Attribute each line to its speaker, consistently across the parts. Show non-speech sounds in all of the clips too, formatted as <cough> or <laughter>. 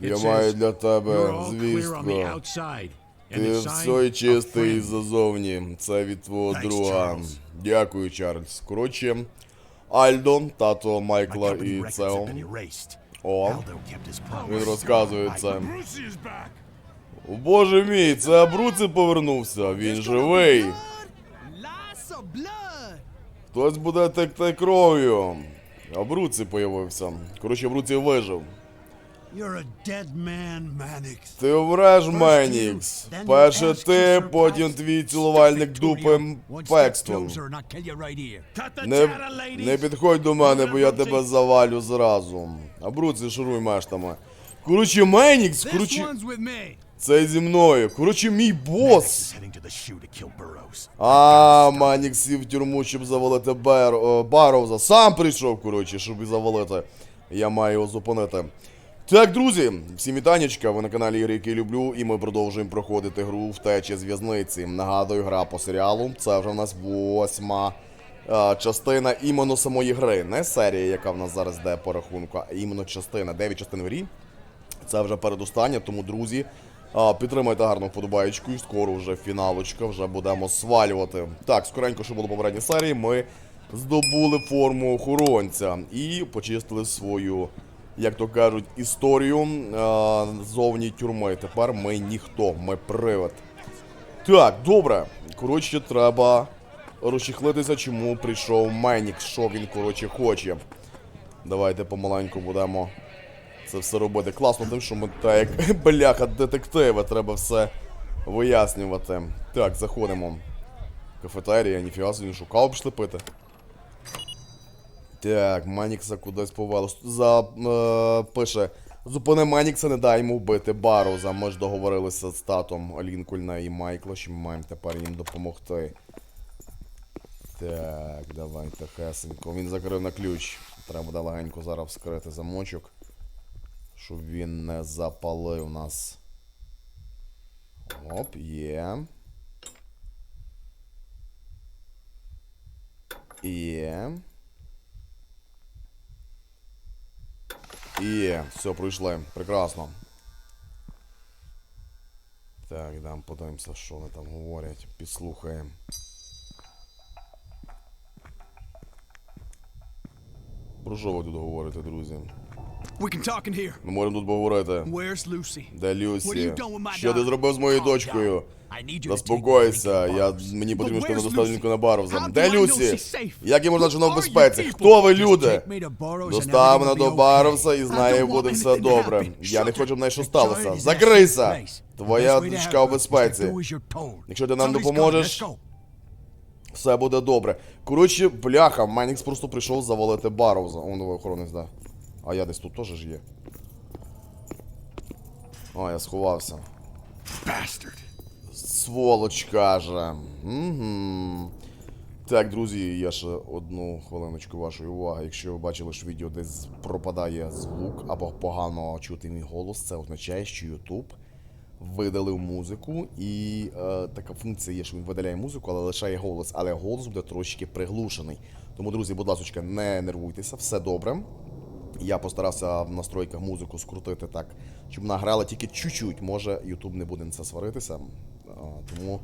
Speaker 1: Я маю для тебе звістку. Ти все чистий зазовні. Це від твого друга. Дякую, Чарльз. Коротше, Альдо, тато Майкла і Цео. О, він розказує це. О, Боже мій, це Абруци повернувся. Він живий. Хтось буде текти кров'ю. Абруци появився. Коротше, Абруци вижив. Ти вреш, Менікс. Перше ти, потім твій цілувальник дупи Пекстон. Не, не підходь до мене, бо я тебе завалю зразу. А Бруці шуруй мештами. Коротше, Менікс,
Speaker 2: me.
Speaker 1: це зі мною. Коротше, мій бос. А, Менікс сів в тюрму, щоб завалити Бер, о, Баровза. Сам прийшов, коротше, щоб завалити. Я маю його зупинити. Так, друзі, всім вітанечка, ви на каналі Ігри, який люблю, і ми продовжуємо проходити гру втечі з в'язниці. Нагадую, гра по серіалу. Це вже в нас восьма е, частина іменно самої гри. Не серія, яка в нас зараз йде по рахунку, а іменно частина. Дев'ять частин грі. Це вже передостання, тому, друзі, а, підтримайте гарну вподобаєчку, і скоро вже фіналочка, вже будемо свалювати. Так, скоренько, що було в попередній серії, ми здобули форму охоронця і почистили свою, як то кажуть, історію зовні тюрми. Тепер ми ніхто, ми привид. Так, добре. Коротше, треба розчехлитися, чому прийшов Менікс, що він, коротше, хоче. Давайте помаленьку будемо це все робити. Класно тим, що ми так як <laughs> бляха детективи, треба все вияснювати. Так, заходимо. Кафетерія, ніфіга собі, шукав пішли пити. Так, Манікса кудись повело. За, е, пише. Зупини Манікса, не дай йому вбити Бароза. Ми ж договорилися з татом Лінкольна і Майкла, що ми маємо тепер їм допомогти. Так, давайте хесенько. Він закрив на ключ. Треба буде легенько зараз вскрити замочок. Щоб він не запалив нас. Оп, є. Є. Є. Все, пройшли. Прекрасно. Так, дам подивимося, що вони там говорять. Підслухаємо. Про що ви тут говорите, друзі?
Speaker 2: We can talk in here.
Speaker 1: Ми можемо тут поговорити.
Speaker 2: Where's Lucy?
Speaker 1: Де Люсі? Що ти зробив з моєю дочкою? Заспокойся, я, мені потрібно, щоб
Speaker 2: Lucy?
Speaker 1: Лінкольна Баровза.
Speaker 2: How
Speaker 1: Де Люсі? Як я можна, що вона в безпеці? Хто ви, люди? Достав мене до
Speaker 2: be
Speaker 1: Баровса і
Speaker 2: okay.
Speaker 1: з
Speaker 2: I
Speaker 1: нею
Speaker 2: don't
Speaker 1: буде все добре. Я не хочу, в неї що сталося. Закрийся! Твоя дочка в безпеці. Якщо ти нам допоможеш, все буде добре. Коротше, бляха, Менікс просто прийшов завалити Баровза. Он новий охоронець, да. А я десь тут теж ж є. А, я сховався. Сволоч каже. Угу. Так, друзі, я ще одну хвилиночку вашої уваги. Якщо ви бачили, що відео десь пропадає звук або погано чути мій голос, це означає, що YouTube видалив музику, і е, така функція є, що він видаляє музику, але лишає голос. Але голос буде трошки приглушений. Тому, друзі, будь ласка, не нервуйтеся, все добре. Я постарався в настройках музику скрутити так, щоб вона грала тільки чуть-чуть. Може, YouTube не буде на це сваритися. Тому,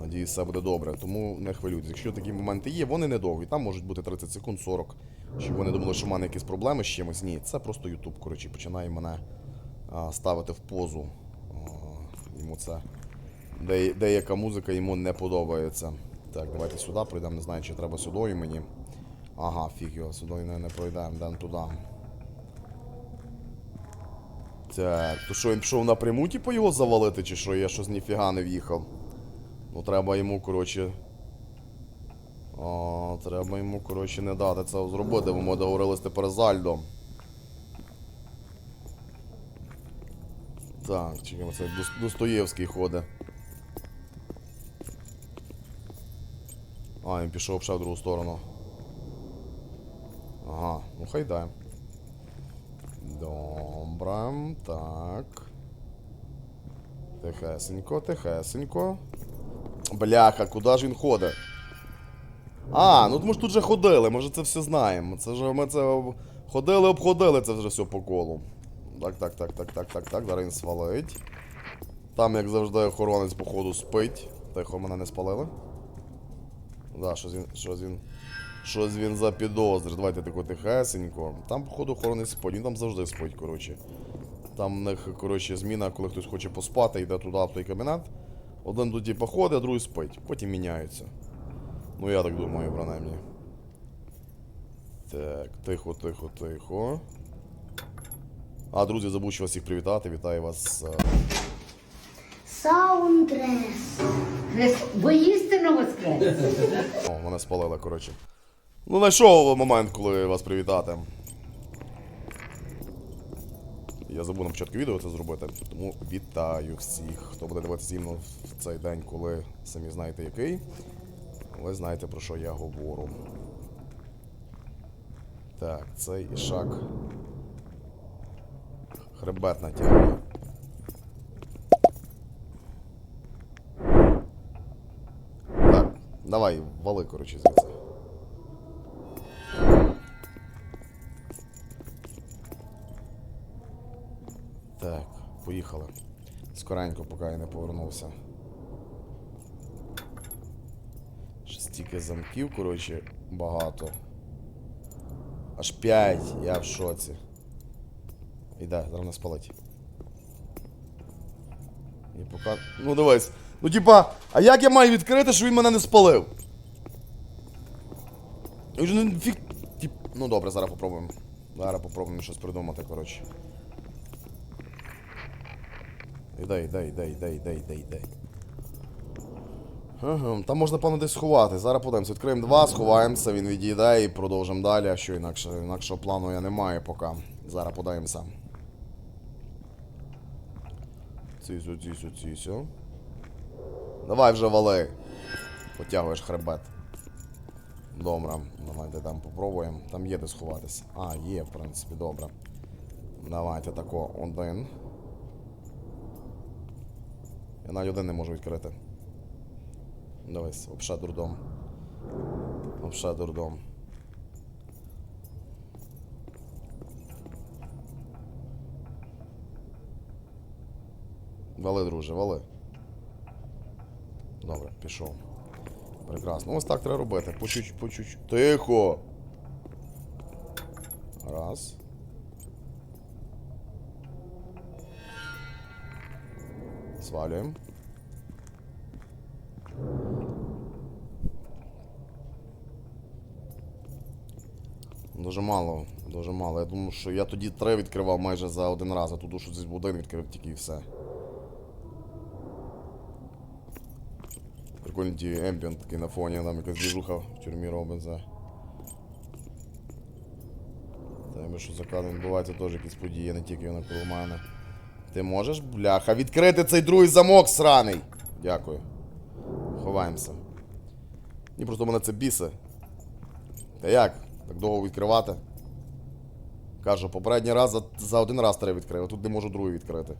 Speaker 1: надіюсь, все буде добре. Тому не хвилюйтесь. Якщо такі моменти є, вони недовгі. Там можуть бути 30 секунд, 40. Щоб ви не думали, що в мене якісь проблеми з чимось. Ні, це просто YouTube, коротше, починає мене ставити в позу. Йому це. Деяка музика йому не подобається. Так, давайте сюди пройдемо. Не знаю, чи треба сюди мені. Ага, фіг його, сюди не пройдемо, йдемо туди. Так, то що він пішов напряму, типу, його завалити, чи що? Я щось ніфіга не в'їхав. Ну треба йому, коротше. О, треба йому, коротше, не дати це зробити, бо ми договорились тепер з Альдом. Так, чекаємо, це Дос- Достоєвський ходить. А, він пішов ще в другу сторону. Ага, ну хай дай. Добре, так. Тихесенько, тихесенько. Бляха, куди ж він ходить? А, ну ми ж тут же ходили, ми ж це все знаємо. Це ж ми це ходили, обходили це вже все по колу. Так, так, так, так, так, так, так. Зараз він свалить. Там, як завжди, охоронець, походу, спить. Тихо, мене не спалили. Да, щось він. Щось він. Щось він запідозрив. Давайте тако тихесенько. Там, походу, охоронець спить. Він там завжди спить, коротше. Там в них, коротше, зміна, коли хтось хоче поспати, йде туди в той кабінет. Один тут типу, ходить, а другий спить. Потім міняються. Ну я так думаю, принаймні. Так, тихо, тихо, тихо. А, друзі, забув ще вас всіх привітати. Вітаю вас. е,
Speaker 3: Саундрес.
Speaker 4: Хрест... Воістину воскрес.
Speaker 1: О, мене спалили, коротше. Ну, знайшов момент, коли вас привітати. Я забув на початку відео це зробити, тому вітаю всіх, хто буде дивитися зі мною в цей день, коли самі знаєте який. Ви знаєте про що я говорю. Так, цей ішак. Хребет натягує. Так, давай, вали, коротше, звідси. Поїхали. Скоренько, поки я не повернувся. Ще стільки замків, коротше, багато. Аж 5, я в шоці. Іде, зараз не спалить. І пока. Ну дивись. Ну типа, а як я маю відкрити, що він мене не спалив? Ну добре, зараз попробуємо. Зараз попробуємо щось придумати, коротше. Іде, іде, іде, іде, іде, іде, іде. Там можна, певно, десь сховати. Зараз подивимось. Відкриємо два, сховаємося, він відійде і продовжимо далі, а що інакше, інакшого плану я не маю поки. Зараз подивимося. Цісю, цісю, цісю. Давай вже вали. Потягуєш хребет. Добре, давайте там попробуємо. Там є де сховатися. А, є, в принципі, добре. Давайте тако один. Я навіть один не можу відкрити. Дивись, обша дурдом. Обша дурдом. Вали, друже, вали. Добре, пішов. Прекрасно. Ось так треба робити. По чуть, по чуть. Тихо. Раз. Свалюємо. Дуже мало, дуже мало. Я думаю, що я тоді три відкривав майже за один раз, а тут щось один відкрив тільки і все. Прикольний ті ембієнт такий на фоні, там якась двіжуха в тюрмі робиться. Та що за кадром відбуваються теж якісь події, не тільки навколо мене. Ти можеш, бляха, відкрити цей другий замок сраний! Дякую. Ховаємося. Ні, просто мене це бісе. Та як? Так довго відкривати? Кажу, попередній раз за, за один раз треба відкрив, а тут не можу другий відкрити.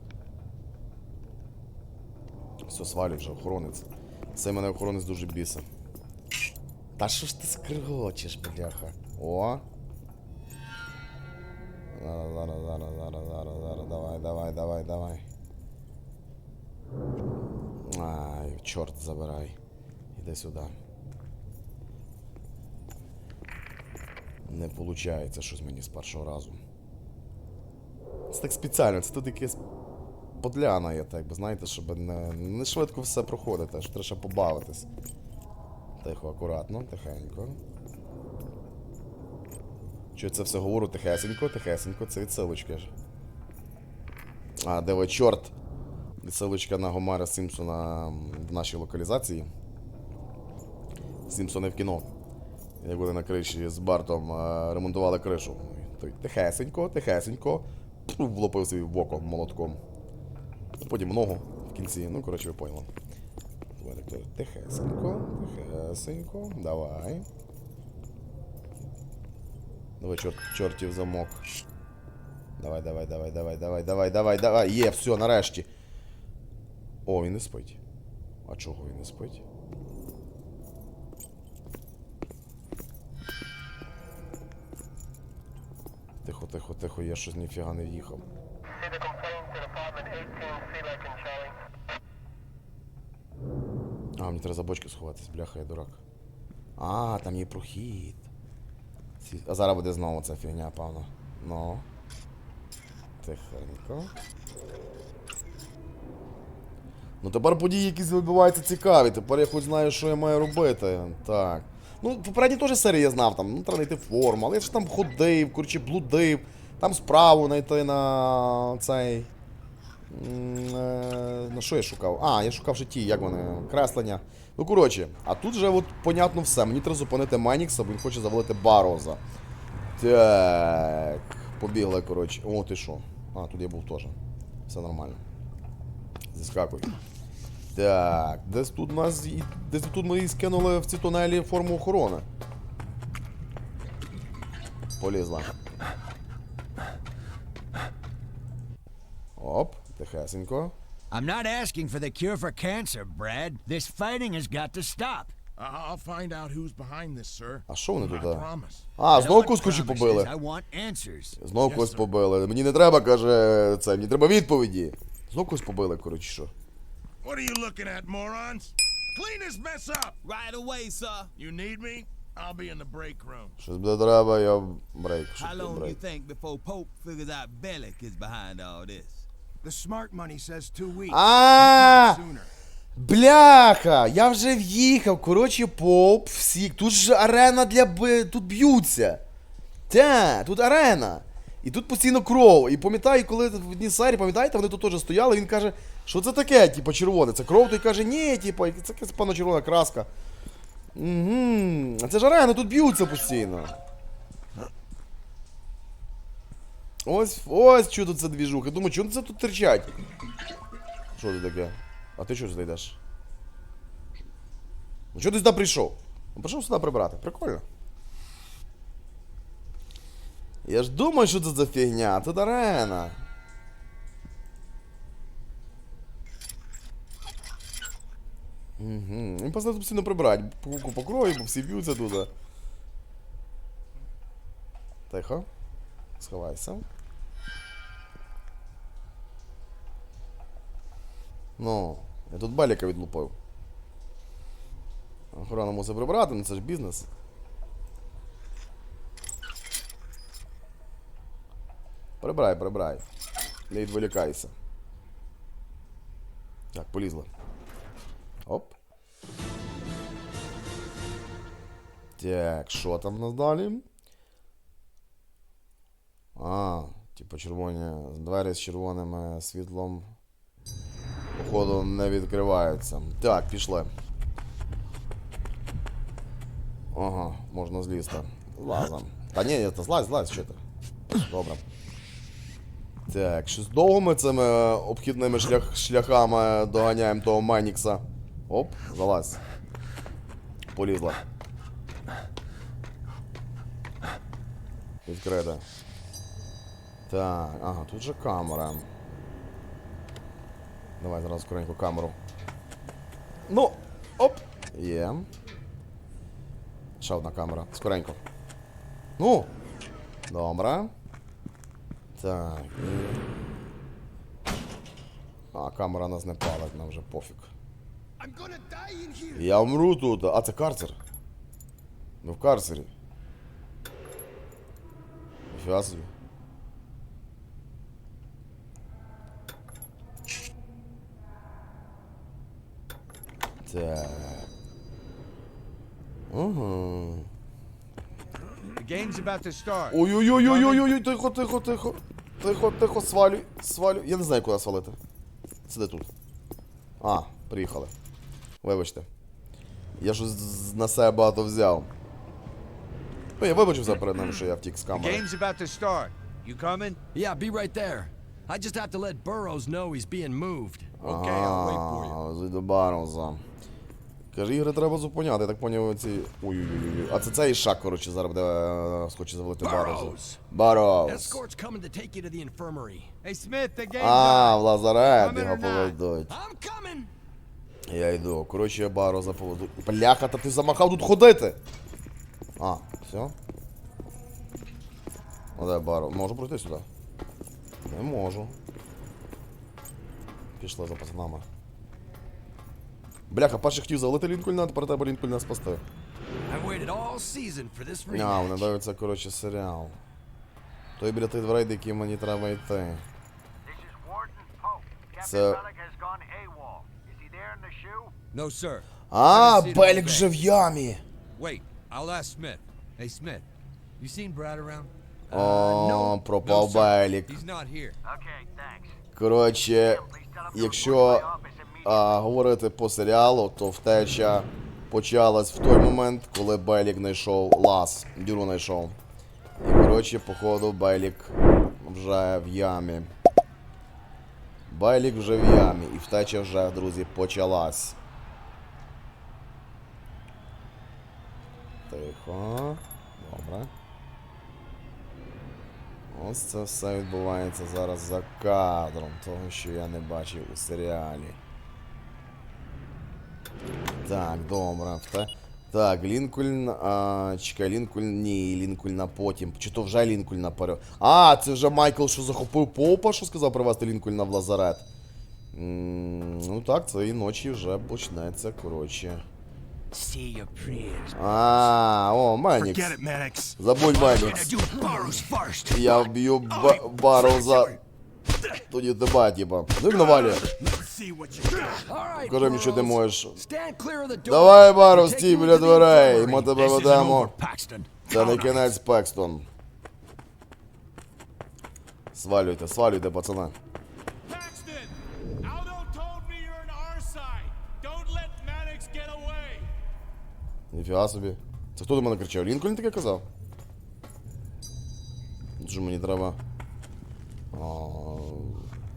Speaker 1: Все, свалю вже, охоронець. Це мене охоронець дуже бісе. Та що ж ти скригочеш, бляха? О. Зараз, зараз, зараз, зараз, зараз, зараз, давай, давай, давай, давай. Ай, чорт забирай. Іди сюди. Не виходить щось мені з першого разу. Це так спеціально, це тут якесь подляна є, так би, знаєте, щоб не, не швидко все проходити, аж треба побавитись. Тихо, акуратно, тихенько. Що це все говорю тихесенько, тихесенько, це відсилочка ж. А, де ви чорт? Відсилочка на Гомера Сімпсона в нашій локалізації. Сімпсони в кіно. Як вони на криші з Бартом е, ремонтували кришу. Тихесенько, тихесенько. Влопив собі в око молотком. Потім ногу в кінці. Ну, коротше, ви поняли. Тихесенько, тихесенько. Давай. Давай, чорт, чортів замок. Давай, давай, давай, давай, давай, давай, давай, давай. Е, є, все, нарешті. О, він не спить. А чого він не спить? Тихо, тихо, тихо, я щось ніфіга не в'їхав. А, мені треба за бочки сховатись, бляха, я дурак. А, там є прохід. А зараз буде знову ця фігня, певно. Ну. Тихенько. Ну тепер події якісь відбуваються цікаві. Тепер я хоч знаю, що я маю робити. Так. Ну, в попередній теж серії я знав, там, ну, треба знайти форму, але я ж там ходив, коротше, блудив, там справу знайти на цей. Е, На що я шукав? А, я шукав ще ті, як вони, креслення. Ну, коротше, а тут вже от понятно все. Мені треба зупинити Менікса, бо він хоче завалити Бароза. Так. Побігли, коротше. О, ти що? А, тут я був теж. Все нормально. Зіскакуй. Так, десь тут нас. Десь тут ми і скинули в ці тунелі форму охорони. Полізла. Оп, тихесенько.
Speaker 2: I'm not asking for the cure for cancer, Brad. This fighting has got to stop.
Speaker 3: I'll find out who's behind this, sir.
Speaker 1: А що вони тут? а? знову
Speaker 2: don't
Speaker 1: когось
Speaker 2: want
Speaker 1: кучі
Speaker 2: promises,
Speaker 1: побили. Знову
Speaker 3: Yes,
Speaker 1: когось побили. Мені не треба, каже, це, мені треба відповіді. Знову когось побили, коротше, що.
Speaker 3: What are you looking at, morons? Clean this mess up!
Speaker 5: Right away, sir.
Speaker 3: You need me? I'll be in the break room.
Speaker 1: Щось буде треба, я в брейк.
Speaker 5: How long you think before Pope figures out Bellic is behind all this?
Speaker 2: The smart money says two weeks.
Speaker 1: А, бляха! Я вже в'їхав. Коротше, поп, всі. Тут ж арена для б... Тут б'ються. Та, тут арена. І тут постійно кров. І пам'ятаю, коли в одній серії, пам'ятаєте, вони тут теж стояли, він каже, що це таке, типу, червоне, це кров, той каже, ні, типу, це якась червона краска. Угу. А це ж арена, тут б'ються постійно. Ось, ось що тут це двіжуха. Думаю, чому це тут терчать? Що це таке? А ти що сюди йдеш? Ну чого ти сюди прийшов? Ну прийшов сюди прибрати. Прикольно. Я ж думаю, що це за фігня, тут арена. Угу. Він просто тут постійно прибрати. По кругу по крові, бо всі б'ються тут. Тихо. Сховайся. Ну, я тут баліка відлупив. Охорона мусить прибрати, ну це ж бізнес. Прибирай, прибирай. Не відволікайся. Так, полізла. Оп. Так, що там в нас далі? А, типу червоні двері з червоним світлом. Походу не відкриваються. Так, пішли. Ага, можна злізти. Лазом. Та ні, та злазь, злазь, що ти. Добре. Так, щось довго ми цими обхідними шлях, шляхами доганяємо того Майнікса. Оп, залазь. Полізла. Відкрита. Так, ага, тут же камера. Давай зараз скоренько камеру. Ну, оп! Є. Ще одна камера. Скоренько. Ну! Добре. Так. А, камера нас не палить, нам вже пофіг. Я вмру тут. А, це карцер. Ми в карцері. Ніфіга собі. Так. Угу.
Speaker 6: The game's about to start.
Speaker 1: Ой-ой-ой-ой-ой-ой, тихо, тихо, тихо. Тихо, тихо, свалюй, свалюй. Я не знаю, куди свалити. Сиди тут. А, приїхали. Вибачте. Я щось на себе багато взяв. Ну, я вибачився перед ним, що я втік з
Speaker 6: The
Speaker 1: камери.
Speaker 6: game's about to start. You coming?
Speaker 7: Yeah, be right there. I just have to let Burrows know he's being moved.
Speaker 6: Okay, I'll wait for you.
Speaker 1: А, Зайду Барнза. Каже, ігри треба зупиняти, я так поняв ці. Ой-ой-ой. А це цей ішак, коротше, зараз буде е, схоче завалити
Speaker 7: the
Speaker 6: game's
Speaker 1: А, в лазарет його поведуть. Я йду. Коротше, я Бароза поведу. Бляха, та ти замахав тут ходити. А, все. Ну де Баро. Можу пройти сюди? Не можу. Пішли за пацанами. Бляха, перше хотів завалити Лінкольна, а тепер треба Лінкольна спасти. А, вони дивляться, коротше, серіал. Той біля тих дверей, до яких мені треба йти.
Speaker 5: Sir.
Speaker 1: А, Белік вже в ямі.
Speaker 5: Wait, I'll ask Smith. Hey, Smith, you seen Brad around?
Speaker 1: О, пропав. Белік. Коротше, якщо. А, говорити по серіалу, то втеча почалась в той момент, коли Белік знайшов лаз, дюру знайшов. І коротше, походу, Белік вже в ямі. Белік вже в ямі, і втеча вже, друзі, почалась. Тихо. Добре. Ось це все відбувається зараз за кадром, того, що я не бачив у серіалі. Так, добре. Вте... Так, Лінкольн. А, чекай, Лінкольн. Ні, Лінкольна потім. Чи то вже Лінкольна пере. А, це вже Майкл, що захопив Попа, що сказав привезти Лінкольна в лазарет. М, ну так, цієї ночі вже почнеться, коротше.
Speaker 2: See your prayers.
Speaker 1: А, о, Менікс.
Speaker 3: Get it, Mannix.
Speaker 1: Забудь Менікс.
Speaker 2: Do Burrows first.
Speaker 1: Я вб'ю ба- Барроуза. Тоді тебе, типа. Ну і навалює. Покажи мені, що ти можеш.
Speaker 7: Stand clear of the door.
Speaker 1: Давай,
Speaker 7: We're
Speaker 1: стій біля дверей. Ми тебе ведемо. Це не кінець Пекстон. Свалюйте, свалюйте,
Speaker 8: away.
Speaker 1: Ніфіга собі. Це хто до мене кричав? Лінкольн таке казав? Що мені треба.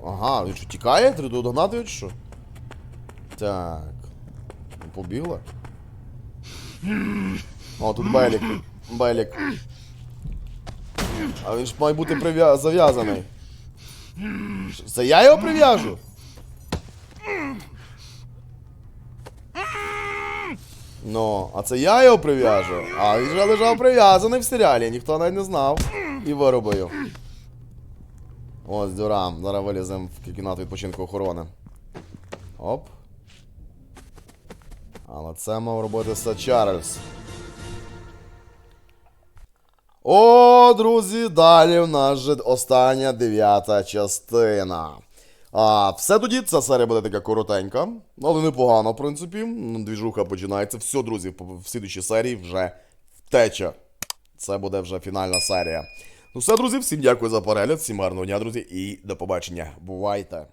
Speaker 1: Ага, він що тікає? Треба догнати чи що? Так. Ну, Побігла. О, тут Белік. Белік. А він ж має бути зав'язаний. Це я його прив'яжу? Ну, а це я його прив'яжу. А він же лежав прив'язаний в серіалі, ніхто навіть не знав. І виробив. Ось дюрам. Зараз виліземо в кімнату відпочинку охорони. Оп. Але це мав робити Сет Чарльз. О, друзі, далі в нас же остання дев'ята частина. А, все тоді, ця серія буде така коротенька, але непогана, в принципі. Двіжуха починається. Все, друзі, в слідучій серії вже втеча. Це буде вже фінальна серія. Ну все, друзі, всім дякую за перегляд, всім гарного дня, друзі, і до побачення. Бувайте!